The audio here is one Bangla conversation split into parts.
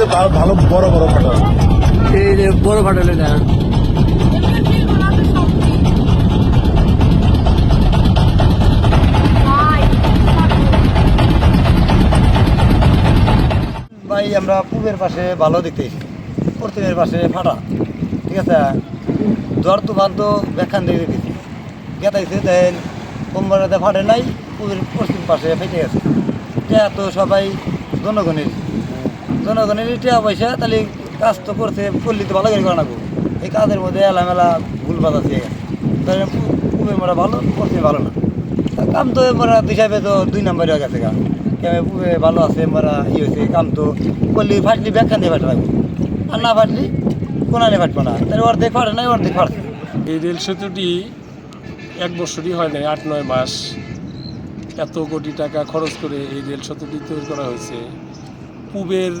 সবচেয়ে ভালো ভালো বড় বড় ফাটা এই যে বড় ফাটল এটা ভাই আমরা পূবের পাশে ভালো দেখতেছি পশ্চিমের পাশে ফাটা। ঠিক আছে? জ্বর তো তো ব্যাখ্যান দিয়ে দেখেছি গেতাইছে দেন কোম্পানিতে ফাটে নাই পূবের পশ্চিম পাশে ফেটে গেছে। টিয়া তো সবাই জনগণের জনগণের টিয়া পয়সা তাহলে কাজ তো করছে, করলে তো ভালো করে করা এই কাজের মধ্যে এলামেলা ভুল বাধা দিয়ে গেছে তাহলে পূ- পূবের ভালো, পশ্চিমে ভালো না। কাম তো মোরা হিসাবে তো দুই নম্বর গেছে গা। কেমন পূবে ভালো আছে, মোরা ই হয়েছে, কাম তো করলি ফাটলি ব্যাখ্যা দিয়ে ফাটে আর না ফাটলি কোনানে ফাটবো না। তাহলে অর্ধেক ফাটে নাই, অর্ধেক ফাটছে। এই রেল সেতুটি এক বছরই হয় নাই, আট, নয় মাস। এত কোটি টাকা খরচ করে এই রেল সেতুটি তৈরি করা হয়েছে। পূবের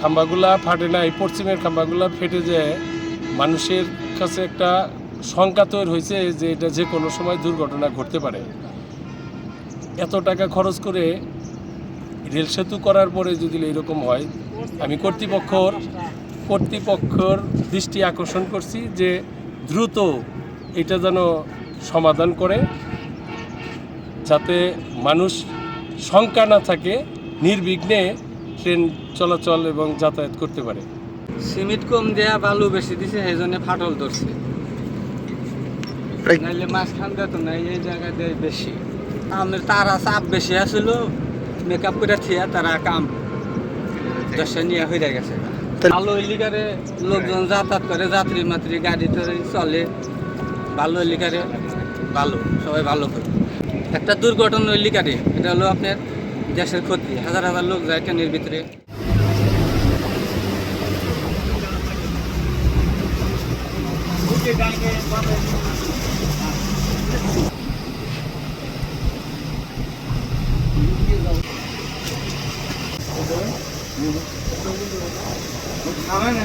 খাম্বাগুলা ফাটে নাই পশ্চিমের খাম্বাগুলা ফেটে যায়, মানুষের কাছে একটা শঙ্কা তৈরি হয়েছে যে এটা যে কোনো সময় দুর্ঘটনা ঘটতে পারে। এত টাকা খরচ করে রেল সেতু করার পরে যদি এরকম হয়, আমি কর্তৃপক্ষর কর্তৃপক্ষর দৃষ্টি আকর্ষণ করছি যে দ্রুত এটা যেন সমাধান করে, যাতে মানুষ শঙ্কা না থাকে, নির্বিঘ্নে ট্রেন চলাচল এবং যাতায়াত করতে পারে। সিমেন্ট কম দেয়া বালু বেশি দিছে সেই জন্য ফাটল ধরছে। নাইলে মাঝখান দিয়ে তো নাই এই জায়গায় দেয় বেশি। আমাদের তারা চাপ বেশি আসলো মেকআপ করে থিয়া তারা কাম। দশটা নিয়ে হয়ে গেছে। ভালো এলিকারে লোকজন যাতায়াত করে যাত্রী মাত্রী গাড়ি টাড়ি চলে। ভালো এলিকারে ভালো সবাই ভালো করে একটা দুর্ঘটনা এলিকারে এটা হলো আপনার দেশের ক্ষতি হাজার হাজার লোক যায় ট্রেনের ভিতরে খাওয়া না